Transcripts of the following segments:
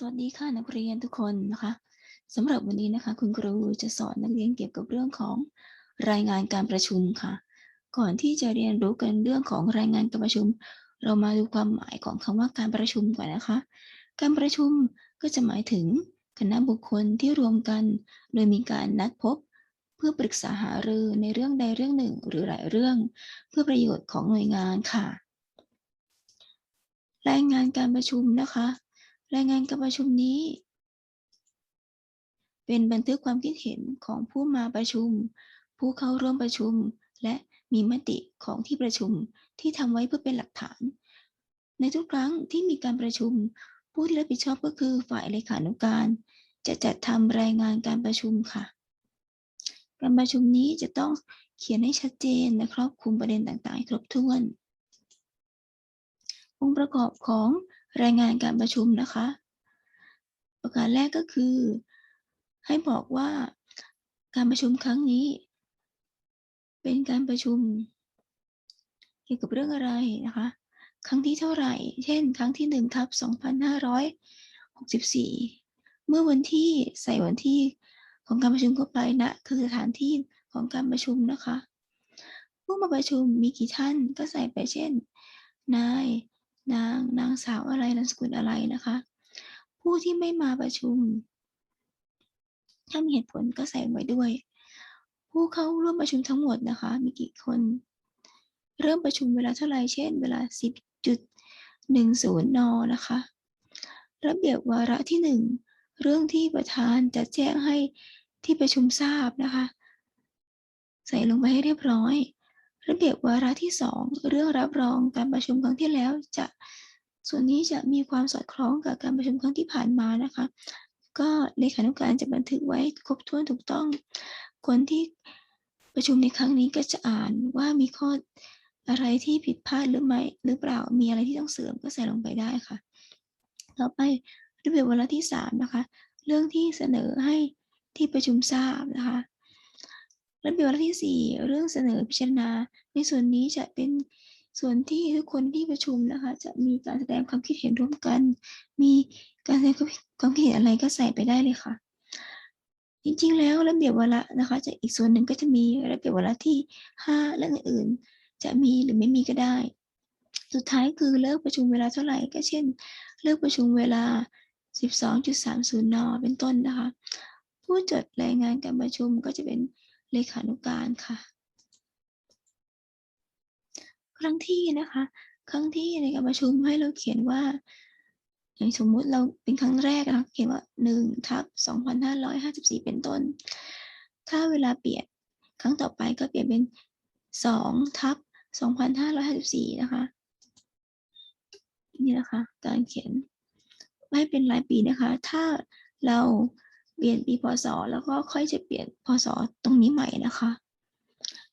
สวัสดีค่ะนักเรียนทุกคนนะคะสำหรับวันนี้นะคะ คุณครูจะสอนนักเรียนเกี่ยวกับเรื่องของรายงานการประชุมค่ะ ก่อนที่จะเรียนรู้กันเรื่องของรายงานการประชุม เรามาดูความหมายของคำว่าการประชุมก่อนนะคะ การประชุมก็จะหมายถึงคณะบุคคลที่รวมกัน โดยมีการนัดพบ เพื่อปรึกษาหารือในเรื่องใดเรื่องหนึ่ง หรือหลายเรื่อง เพื่อประโยชน์ของหน่วยงานค่ะ รายงานการประชุมนะคะ รายงานการประชุมนี้ เป็นบันทึกความคิดเห็นของผู้มาประชุม ผู้เข้าร่วมประชุม และมีมติของที่ประชุมที่ทำไว้เพื่อเป็นหลักฐาน ในทุกครั้งที่มีการประชุม ผู้ที่รับผิดชอบก็คือฝ่ายเลขานุการ จะจัดทำรายงานการประชุมค่ะ การประชุมนี้จะต้องเขียนให้ชัดเจนและครอบคลุมประเด็นต่างๆให้ครบถ้วน องค์ประกอบของ รายงานการประชุมนะคะ ประการแรกก็คือ ให้บอกว่าการประชุมครั้งนี้ เป็นการประชุม เกี่ยวกับเรื่องอะไรนะคะ ครั้งที่เท่าไหร่ เช่น ครั้งที่หนึ่งทับ2564 เมื่อวันที่ใส่วันที่ของการประชุมเข้าไปนะคือสถานที่ของการประชุมนะคะ ผู้มาประชุมมีกี่ท่านก็ใส่ไปเช่น นาย นางนางสาวอะไรนามสกุลอะไรนะคะ ผู้ที่ไม่มาประชุม ถ้ามีเหตุผลก็ใส่ไว้ด้วย ผู้เข้าร่วมประชุมทั้งหมดนะคะ มีกี่คน เริ่มประชุมเวลาเท่าไหร่เช่น เวลา 10.10 น นะคะ ระเบียบวาระที่ 1 เรื่องที่ประธานจะแจ้งให้ที่ประชุมทราบนะคะ ใส่ลงไปให้เรียบร้อย ระเบียบวาระที่ 2 เรื่องรับรองการประชุมครั้งที่แล้วจะส่วนนี้จะมีความสอดคล้องกับการประชุมครั้งที่ผ่านมานะคะ ก็เลขานุการจะบันทึกไว้ครบถ้วนถูกต้อง คนที่ประชุมในครั้งนี้ก็จะอ่านว่ามีข้ออะไรที่ผิดพลาดหรือไม่หรือเปล่ามีอะไรที่ต้องเสริมก็ใส่ลงไปได้ค่ะ ต่อไประเบียบวาระที่3นะคะ เรื่องที่เสนอให้ที่ประชุมทราบนะคะ ระเบียบวาระที่ 4 เรื่องเสนอพิจารณา ในส่วนนี้จะเป็นส่วนที่ทุกคนที่ประชุมนะคะ จะมีการแสดงความคิดเห็นร่วมกัน มีการแสดงความคิดเห็นอะไรก็ใส่ไปได้เลยค่ะ จริงๆ แล้วระเบียบวาระนะคะ จะอีกส่วนหนึ่งก็จะมีระเบียบวาระที่5เรื่องอื่นๆ จะมีหรือไม่มีก็ได้ สุดท้ายคือเลิกประชุมเวลาเท่าไหร่ก็เช่น เลิกประชุมเวลา 12.30 น เป็นต้นนะคะ ผู้จดรายงานการประชุมก็จะเป็น เลขานุการค่ะ ครั้งที่นะคะ ครั้งที่ในการประชุมให้เราเขียนว่า อย่างสมมุติเราเป็นครั้งแรกนะคะเขียนว่า1ทับ2554เป็นต้น ถ้าเวลาเปลี่ยนครั้งต่อไปก็เปลี่ยนเป็น2ทับ2554นะคะนี่นะคะ การเขียนไม่เป็นรายปีนะคะ ถ้าเรา เปลี่ยนปีพศแล้วก็ค่อยจะเปลี่ยนพศตรงนี้ใหม่นะคะ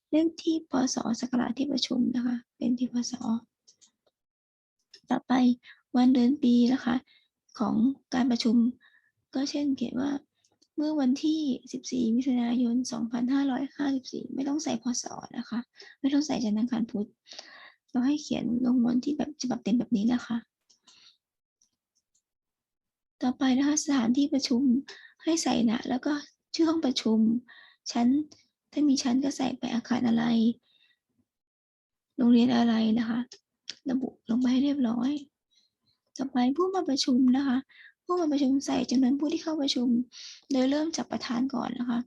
เลขที่พศศักราชที่ประชุมนะคะ เป็นที่พศต่อไปวันเดือนปีนะคะ ของการประชุม ก็เช่นเขียนว่าเมื่อวันที่ 14 มิถุนายน 2554 ไม่ต้องใส่พศนะคะ ไม่ต้องใส่จันทร์อังคารพุธ เราให้เขียนลงวันที่แบบฉบับเต็มแบบนี้นะคะ ต่อไปนะคะสถานที่ประชุม ให้ใส่นะแล้วก็ชื่อห้องประชุม ชั้น ถ้ามีชั้นก็ใส่ไปอาคารอะไร โรงเรียนอะไรนะคะ ระบุลงไปให้เรียบร้อย ต่อไปผู้มาประชุมนะคะ ผู้มาประชุมใส่จำนวนผู้ที่เข้าประชุม โดยเริ่มจากประธานก่อนนะคะ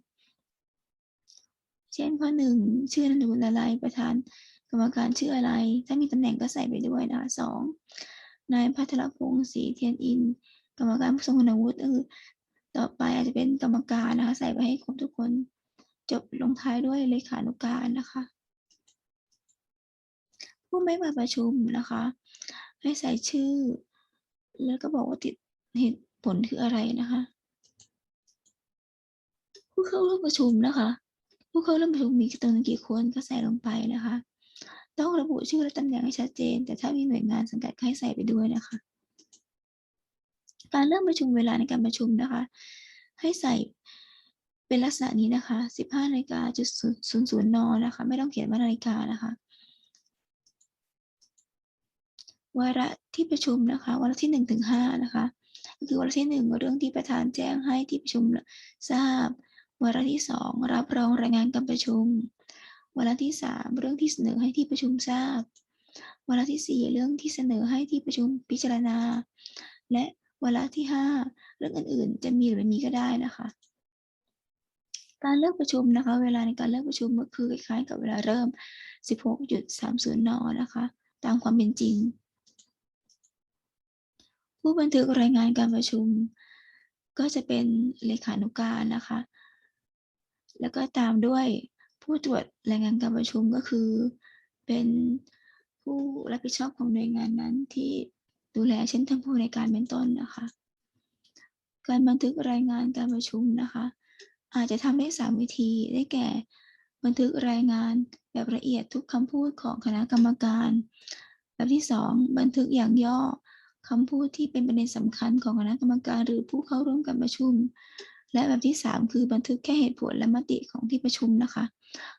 เช่นข้อหนึ่งชื่อนามสกุลอะไรประธานกรรมการชื่ออะไร ถ้ามีตำแหน่งก็ใส่ไปด้วยนะคะสองนายพัทรพงศ์ศรีเทียนอิน กรรมการผู้ทรงคุณวุฒิคือ ต่อไปอาจจะเป็นกรรมการนะคะ ใส่ไปให้ครบทุกคน จบลงท้ายด้วยเลขานุการนะคะ ผู้ไม่มาประชุมนะคะ ให้ใส่ชื่อ แล้วก็บอกว่าติดเหตุผลคืออะไรนะคะ ผู้เข้าร่วมประชุมนะคะ ผู้เข้าร่วมประชุมมีจำนวนกี่คนก็ใส่ลงไปนะคะ ต้องระบุชื่อและตำแหน่งให้ชัดเจน แต่ถ้ามีหน่วยงานสังกัดก็ให้ใส่ไปด้วยนะคะ การเริ่มประชุมเวลาในการประชุมนะคะ ให้ใส่เป็นลักษณะนี้นะคะ 15นาฬิกาจุดศูนย์ศูนย์นนะคะ ไม่ต้องเขียนว่านาฬิกานะคะวาระที่ประชุมนะคะวาระที่1ถึง5นะคะก็คือวาระที่หนึ่งเรื่องที่ประธานแจ้งให้ที่ประชุมทราบ วาระที่สองรับรองรายงานการประชุม วาระที่สามเรื่องที่เสนอให้ที่ประชุมทราบ วาระที่สี่เรื่องที่เสนอให้ที่ประชุมพิจารณา และ วาระที่ห้าเรื่องอื่นๆ จะมีหรือไม่มีก็ได้นะคะ การเลิกประชุมนะคะ เวลาในการเลิกประชุมก็คือคล้ายๆ กับเวลาเริ่ม 16.30นนะคะ ตามความเป็นจริง ผู้บันทึกรายงานการประชุม ก็จะเป็นเลขานุการนะคะ แล้วก็ตามด้วยผู้ตรวจรายงานการประชุมก็คือเป็นผู้รับผิดชอบของหน่วยงานนั้นที่ ดูแลเช่นท่านผู้ในการเป็นต้นนะคะ การบันทึกรายงานการประชุมนะคะ อาจจะทำได้สามวิธีได้แก่ บันทึกรายงานแบบละเอียดทุกคำพูดของคณะกรรมการ แบบที่สองบันทึกอย่างย่อคำพูดที่เป็นประเด็นสำคัญของคณะกรรมการหรือผู้เข้าร่วมการประชุม และแบบที่สามคือบันทึกแค่เหตุผลและมติของที่ประชุมนะคะ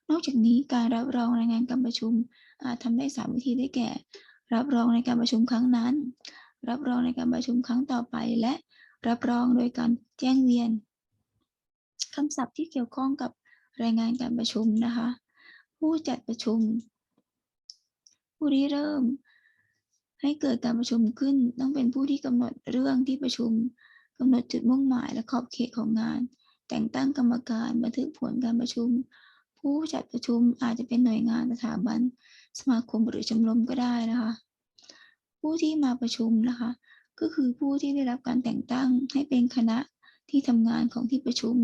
นอกจากนี้การรับรองรายงานการประชุมอาจทำได้สามวิธีได้แก่ รับรองในการประชุมครั้งนั้น รับรองในการประชุมครั้งต่อไป และรับรองโดยการแจ้งเวียนคำศัพท์ที่เกี่ยวข้องกับรายงานการประชุมนะคะ ผู้จัดประชุม ผู้ริเริ่ม ให้เกิดการประชุมขึ้น ต้องเป็นผู้ที่กำหนดเรื่องที่ประชุมกำหนดจุดมุ่งหมายและขอบเขตของงาน แต่งตั้งกรรมการบันทึกผลการประชุม ผู้จัดประชุมอาจจะเป็นหน่วยงานสถาบันสมาคมหรือชมรมก็ได้นะคะ ผู้ที่มาประชุมนะคะ ก็คือผู้ที่ได้รับการแต่งตั้งให้เป็นคณะที่ทำงานของที่ประชุม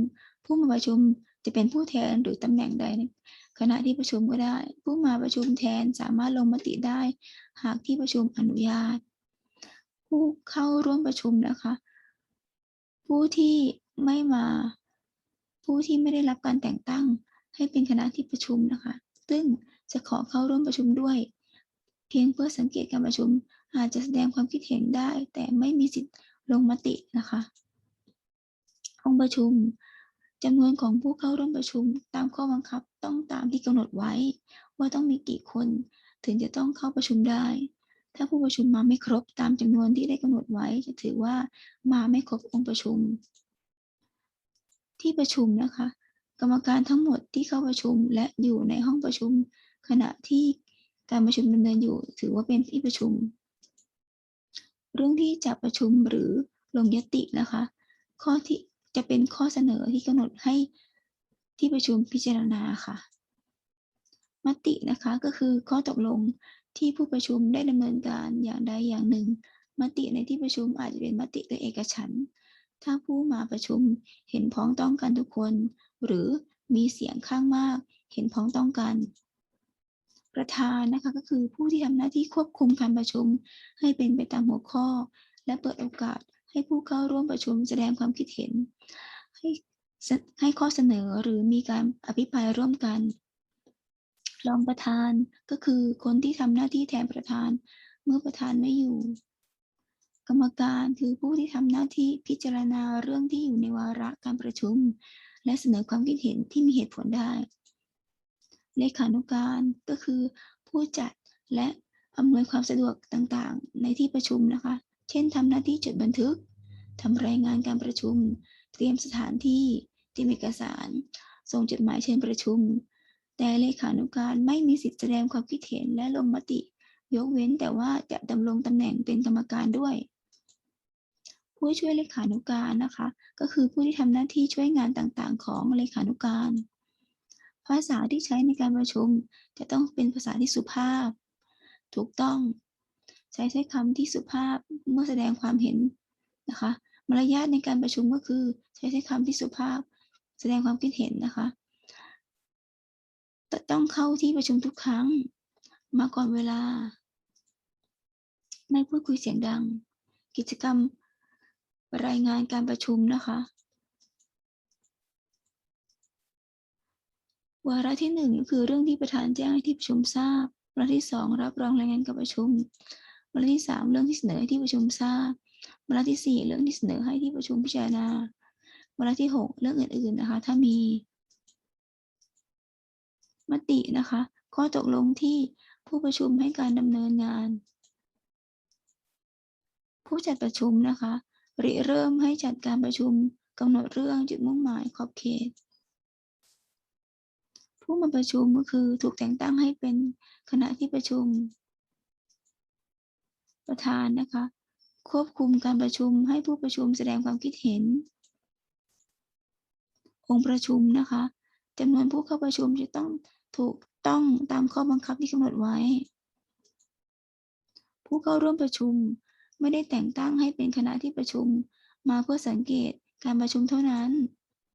ผู้มาประชุมจะเป็นผู้แทนหรือตำแหน่งใดในคณะที่ประชุมก็ได้ ผู้มาประชุมแทนสามารถลงมติได้ หากที่ประชุมอนุญาต ผู้เข้าร่วมประชุมนะคะ ผู้ที่ไม่มา ผู้ที่ไม่ได้รับการแต่งตั้ง ให้เป็นคณะที่ประชุมนะคะ ซึ่งจะขอเข้าร่วมประชุมด้วย เพียงเพื่อสังเกตการประชุม อาจจะแสดงความคิดเห็นได้ แต่ไม่มีสิทธิ์ลงมตินะคะองประชุมจำนวนของผู้เข้าร่วมประชุมตามข้อบังคับต้องตามที่กำหนดไว้ ว่าต้องมีกี่คนถึงจะต้องเข้าประชุมได้ ถ้าผู้ประชุมมาไม่ครบตามจำนวนที่ได้กำหนดไว้ จะถือว่ามาไม่ครบองค์ประชุม ที่ประชุมนะคะ กรรมการทั้งหมดที่เข้าประชุมและอยู่ในห้องประชุม ขณะที่การประชุมดำเนินอยู่ ถือว่าเป็นที่ประชุม เรื่องที่จะประชุมหรือลงยตินะคะ ข้อที่จะเป็นข้อเสนอที่กำหนดให้ที่ประชุมพิจารณาค่ะ มตินะคะก็คือข้อตกลงที่ผู้ประชุมได้ดำเนินการอย่างใดอย่างหนึ่ง มติในที่ประชุมอาจจะเป็นมติโดยเอกฉันท์ถ้าผู้มาประชุมเห็นพ้องต้องกันทุกคน หรือมีเสียงข้างมาก เห็นพ้องต้องกัน ประธานนะคะก็คือผู้ที่ทำหน้าที่ควบคุมการประชุม ให้เป็นไปตามหัวข้อ และเปิดโอกาสให้ผู้เข้าร่วมประชุมแสดงความคิดเห็น ให้ให้ข้อเสนอหรือมีการอภิปรายร่วมกัน รองประธานก็คือคนที่ทำหน้าที่แทนประธาน เมื่อประธานไม่อยู่ กรรมการคือผู้ที่ทำหน้าที่พิจารณาเรื่องที่อยู่ในวาระการประชุม และเสนอความคิดเห็นที่มีเหตุผลได้ เลขานุการก็คือผู้จัดและอำนวยความสะดวกต่างๆ ในที่ประชุมนะคะ เช่นทำหน้าที่จดบันทึกทำรายงานการประชุม เตรียมสถานที่เตรียมเอกสาร ส่งจดหมายเชิญประชุม แต่เลขานุการไม่มีสิทธิแสดงความคิดเห็นและลงมติ ยกเว้นแต่ว่าจะดำรงตำแหน่งเป็นกรรมการด้วย ผู้ช่วยเลขานุการนะคะ ก็คือผู้ที่ทำหน้าที่ช่วยงานต่างๆ ของเลขานุการ ภาษาที่ใช้ในการประชุมจะต้องเป็นภาษาที่สุภาพ ถูกต้อง ใช้ใช้คำที่สุภาพเมื่อแสดงความเห็นนะคะมารยาทในการประชุมก็คือ ใช้ใช้คำที่สุภาพ แสดงความคิดเห็นนะคะต้องเข้าที่ประชุมทุกครั้ง มาก่อนเวลา ไม่พูดคุยเสียงดัง กิจกรรม รายงานการประชุมนะคะ วาระที่หนึ่งคือเรื่องที่ประธานแจ้งให้ที่ประชุมทราบ วาระที่สองรับรองรายงานการประชุม วาระที่สามเรื่องที่เสนอให้ที่ประชุมทราบ วาระที่สี่เรื่องที่เสนอให้ที่ประชุมพิจารณา วาระที่หกเรื่องอื่นๆนะคะ ถ้ามี มตินะคะ ข้อตกลงที่ผู้ประชุมให้การดำเนินงาน ผู้จัดประชุมนะคะ ริเริ่มให้จัดการประชุมกำหนดเรื่องจุดมุ่งหมายขอบเขต ผู้มาประชุมก็คือถูกแต่งตั้งให้เป็นคณะที่ประชุม ประธานนะคะ ควบคุมการประชุมให้ผู้ประชุมแสดงความคิดเห็น องค์ประชุมนะคะจำนวนผู้เข้าประชุมจะต้องถูกต้องตามข้อบังคับที่กำหนดไว้ ผู้เข้าร่วมประชุม ไม่ได้แต่งตั้งให้เป็นคณะที่ประชุม มาเพื่อสังเกตการประชุมเท่านั้น